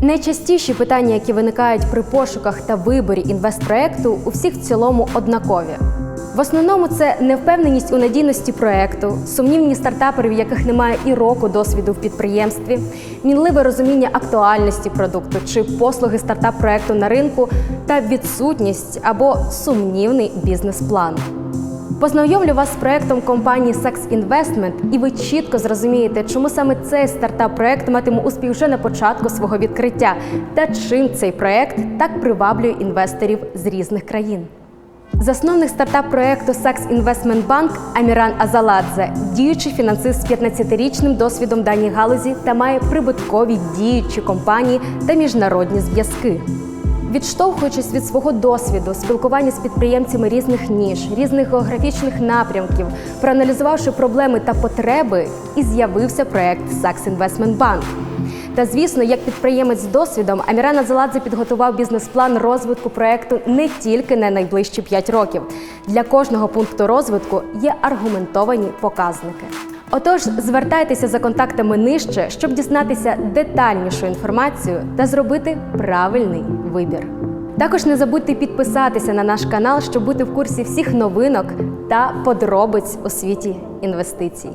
Найчастіші питання, які виникають при пошуках та виборі інвестпроекту, у всіх в цілому однакові. В основному це невпевненість у надійності проекту, сумнівні стартапери, в яких немає і року досвіду в підприємстві, мінливе розуміння актуальності продукту чи послуги стартап-проекту на ринку та відсутність або сумнівний бізнес-план. Познайомлю вас з проектом компанії Sax Investment, і ви чітко зрозумієте, чому саме цей стартап-проект матиме успіх вже на початку свого відкриття та чим цей проект так приваблює інвесторів з різних країн. Засновник стартап-проекту Sax Investment Bank Аміран Азаладзе, діючий фінансист з 15-річним досвідом даній галузі та має прибуткові діючі компанії та міжнародні зв'язки. Відштовхуючись від свого досвіду, спілкування з підприємцями різних ніж, різних географічних напрямків, проаналізувавши проблеми та потреби, і з'явився проект Sax Investment Bank. Та звісно, як підприємець з досвідом, Аміран Азаладзе підготував бізнес-план розвитку проекту не тільки на найближчі 5 років. Для кожного пункту розвитку є аргументовані показники. Отож, звертайтеся за контактами нижче, щоб дізнатися детальнішу інформацію та зробити правильний вибір. Також не забудьте підписатися на наш канал, щоб бути в курсі всіх новинок та подробиць у світі інвестицій.